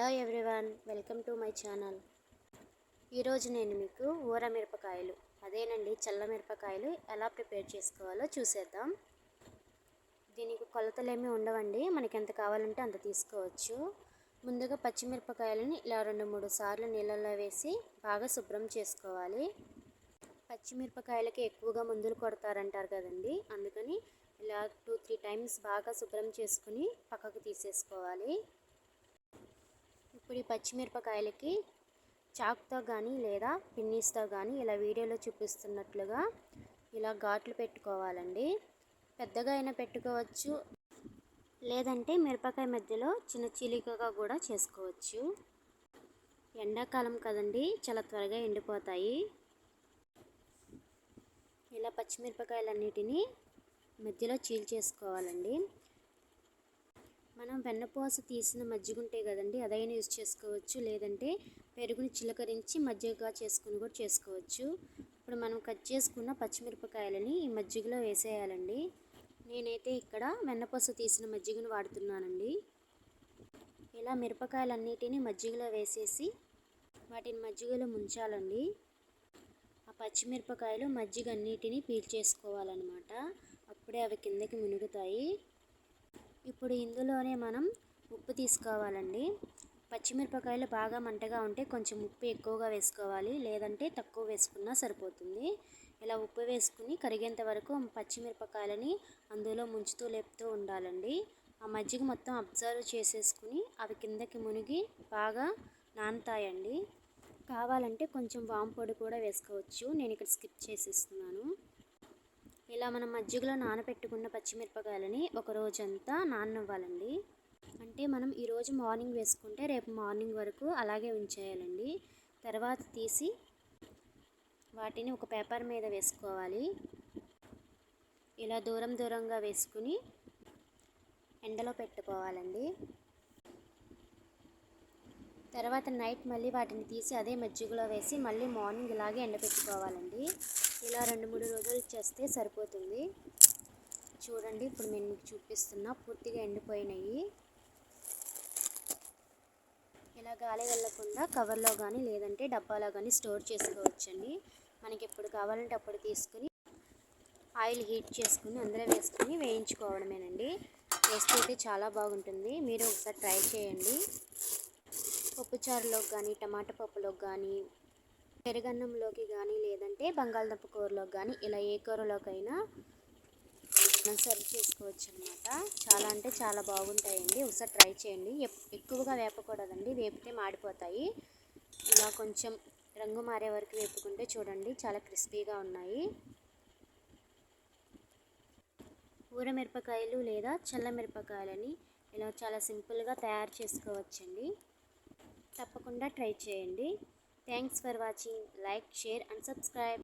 Hello everyone welcome to my channel. ఈరోజు నేను మీకు ఊర మిరపకాయలు అదేనండి చల్ల మిరపకాయలు ఎలా ప్రిపేర్ చేసుకోవాలో చూసేద్దాం. దీనికి కొలతలేమీ ఉండవండి మనకి ఎంత కావాలంటే అంత తీసుకోవచ్చు. ముందుగా పచ్చిమిరపకాయలని ఇలా రెండు మూడు సార్లు నీళ్ళల్లో వేసి బాగా శుభ్రం చేసుకోవాలి. పచ్చిమిరపకాయలకి ఎక్కువగా మందులు కొడతారంటారు కదండి అందుకని ఇలా టూ త్రీ టైమ్స్ బాగా శుభ్రం చేసుకుని పక్కకు తీసేసుకోవాలి. ఇప్పుడు ఈ పచ్చిమిరపకాయలకి చాక్తో కానీ లేదా పిన్నీస్తో కానీ ఇలా వీడియోలో చూపిస్తున్నట్లుగా ఇలా ఘాట్లు పెట్టుకోవాలండి. పెద్దగా అయినా పెట్టుకోవచ్చు. లేదంటే మిరపకాయ మధ్యలో చిన్న చిలికగా కూడా చేసుకోవచ్చు. ఎండాకాలం కదండి చాలా త్వరగా ఎండిపోతాయి. ఇలా పచ్చిమిరపకాయలన్నిటినీ మధ్యలో చీల్చేసుకోవాలండి. మనం వెన్నపూస తీసిన మజ్జిగ ఉంటాయి కదండి అదైనా యూజ్ చేసుకోవచ్చు. లేదంటే పెరుగుని చిలకరించి మజ్జిగగా చేసుకుని కూడా చేసుకోవచ్చు. ఇప్పుడు మనం కట్ చేసుకున్న పచ్చిమిరపకాయలని ఈ మజ్జిగలో వేసేయాలండి. నేనైతే ఇక్కడ వెన్నపూస తీసిన మజ్జిగను వాడుతున్నానండి. ఇలా మిరపకాయలన్నిటినీ మజ్జిగలో వేసేసి వాటిని మజ్జిగలో ముంచాలండి. ఆ పచ్చిమిరపకాయలు మజ్జిగ అన్నిటినీ పీల్చేసుకోవాలన్నమాట అప్పుడే అవి కిందకి మునుగుతాయి. ఇప్పుడు ఇందులోనే మనం ఉప్పు తీసుకోవాలండి. పచ్చిమిరపకాయలు బాగా మంటగా ఉంటే కొంచెం ఉప్పు ఎక్కువగా వేసుకోవాలి. లేదంటే తక్కువ వేసుకున్నా సరిపోతుంది. ఇలా ఉప్పు వేసుకుని కరిగేంత వరకు పచ్చిమిరపకాయలని అందులో ముంచుతూ లేపుతూ ఉండాలండి. ఆ మజ్జిగ మొత్తం అబ్జర్వ్ చేసేసుకుని అవి కిందకి మునిగి బాగా నానతాయండి. కావాలంటే కొంచెం వాము పొడి కూడా వేసుకోవచ్చు. నేను ఇక్కడ స్కిప్ చేసేస్తున్నాను. మనం మజ్జిగలో నానబెట్టుకున్న పచ్చిమిరపకాయలని ఒక రోజంతా నాననివ్వాలండి. అంటే మనం ఈరోజు మార్నింగ్ వేసుకుంటే రేపు మార్నింగ్ వరకు అలాగే ఉంచేయాలండి. తర్వాత తీసి వాటిని ఒక పేపర్ మీద వేసుకోవాలి. ఇలా దూరం దూరంగా వేసుకుని ఎండలో పెట్టుకోవాలండి. తర్వాత నైట్ మళ్ళీ వాటిని తీసి అదే మజ్జిగలో వేసి మళ్ళీ మార్నింగ్ ఇలాగే ఎండబెట్టుకోవాలండి. ఇలా రెండు మూడు రోజులు చేస్తే సరిపోతుంది. చూడండి ఇప్పుడు నేను మీకు చూపిస్తున్నా. పూర్తిగా ఎండిపోయినాయి. ఇలా గాలి వెళ్ళకుండా కవర్లో కానీ లేదంటే డబ్బాలో కానీ స్టోర్ చేసుకోవచ్చండి. మనకి ఎప్పుడు కావాలంటే అప్పుడు తీసుకుని ఆయిల్ హీట్ చేసుకుని అందులో వేసుకుని వేయించుకోవడమేనండి. టేస్ట్ అయితే చాలా బాగుంటుంది. మీరు ఒకసారి ట్రై చేయండి. పప్పుచారులోకి కానీ టమాటా పప్పులోకి కానీ పెరుగన్నంలోకి కానీ లేదంటే బంగాళదుంప కూరలోకి కానీ ఇలా ఏ కూరలోకైనా మనం సర్వ్ చేసుకోవచ్చు అనమాట చాలా అంటే చాలా బాగుంటాయండి. ఒకసారి ట్రై చేయండి. ఎక్కువగా వేపకూడదండి. వేపితే మాడిపోతాయి. ఇలా కొంచెం రంగు మారే వరకు వేపుకుంటే చూడండి చాలా క్రిస్పీగా ఉన్నాయి. ఊర మిరపకాయలు లేదా చల్ల మిరపకాయలని ఇలా చాలా సింపుల్గా తయారు చేసుకోవచ్చండి. తప్పకుండా ట్రై చేయండి. Thanks for watching like share and subscribe